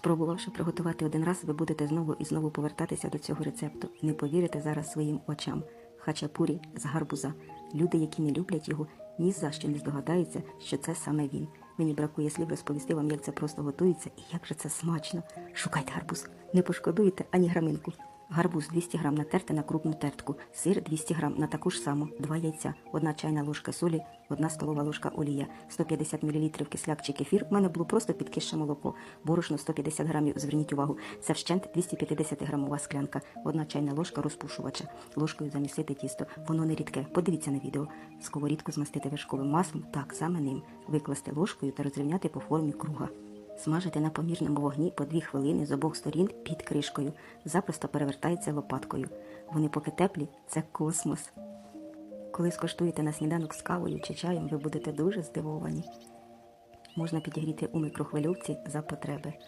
Спробувавши приготувати один раз, ви будете знову і знову повертатися до цього рецепту. Не повірите зараз своїм очам. Хачапурі з гарбуза. Люди, які не люблять його, ні за що не здогадаються, що це саме він. Мені бракує слів розповісти вам, як це просто готується і як же це смачно. Шукайте гарбуз, не пошкодуєте ані граминку. Гарбуз 200 грам натерти на крупну тертку, сир 200 грам на таку ж саму, два яйця, одна чайна ложка солі, одна столова ложка олія, 150 мл кисляк чи кефір. У мене було просто підкисше молоко, борошно 150 грамів, зверніть увагу, це вщент 250 грамова склянка, одна чайна ложка розпушувача, ложкою замісити тісто, воно не рідке. Подивіться на відео. Сковорідку змастити вершковим маслом, так саме ним, викласти ложкою та розрівняти по формі круга. Смажити на помірному вогні по 2 хвилини з обох сторін під кришкою. Запросто перевертається лопаткою. Вони поки теплі це космос. Коли скоштуєте на сніданок з кавою чи чаєм, ви будете дуже здивовані. Можна підігріти у мікрохвильовці за потреби.